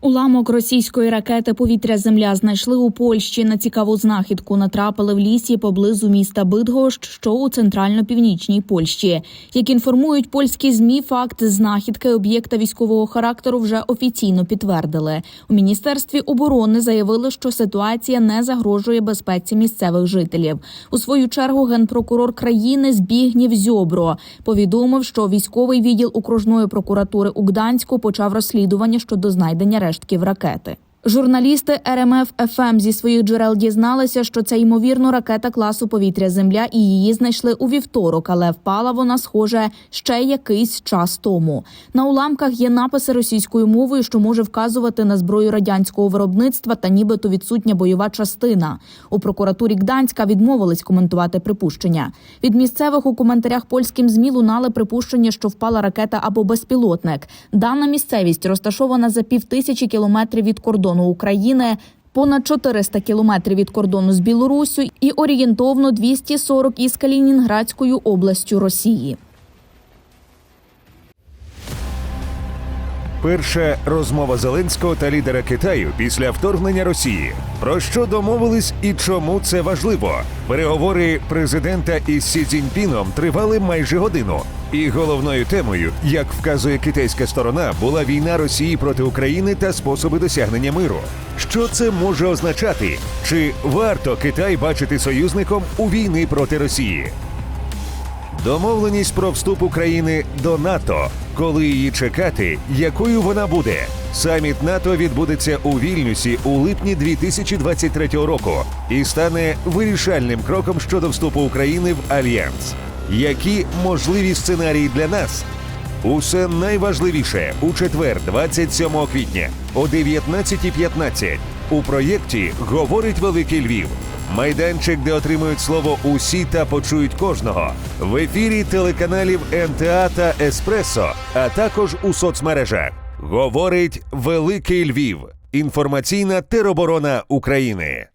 Уламок російської ракети повітря Земля знайшли у Польщі. На цікаву знахідку натрапили в лісі поблизу міста Бидгощ, що у центрально-північній Польщі. Як інформують польські змі, факт знахідки об'єкта військового характеру вже офіційно підтвердили. У міністерстві оборони заявили, що ситуація не загрожує безпеці місцевих жителів. У свою чергу генпрокурор країни Збігнів Зьобро повідомив, що військовий відділ окружної прокуратури у Гданську почав розслідування щодо знайдення рештків ракети. Журналісти РМФ ФМ зі своїх джерел дізналися, що це ймовірно ракета класу повітря Земля, і її знайшли у вівторок, але впала вона, схоже, ще якийсь час тому. На уламках є написи російською мовою, що може вказувати на зброю радянського виробництва та нібито відсутня бойова частина. У прокуратурі Гданська відмовились коментувати припущення. Від місцевих у коментарях польським змі лунали припущення, що впала ракета або безпілотник. Дана місцевість розташована за півтисячі кілометрів від кордону України. Понад 400 кілометрів від кордону з Білоруссю і орієнтовно 240 із Калінінградською областю Росії. Перша розмова Зеленського та лідера Китаю після вторгнення Росії. Про що домовились і чому це важливо? Переговори президента із Сі Цзіньпіном тривали майже годину. І головною темою, як вказує китайська сторона, була війна Росії проти України та способи досягнення миру. Що це може означати? Чи варто Китай бачити союзником у війни проти Росії? Домовленість про вступ України до НАТО. Коли її чекати, якою вона буде? Саміт НАТО відбудеться у Вільнюсі у липні 2023 року і стане вирішальним кроком щодо вступу України в альянс. Які можливі сценарії для нас? Усе найважливіше у четвер, 27 квітня о 19.15 у проєкті говорить Великий Львів. Майданчик, де отримують слово усі та почують кожного в ефірі телеканалів НТА та Еспресо, а також у соцмережах. Говорить Великий Львів. Інформаційна тероборона України.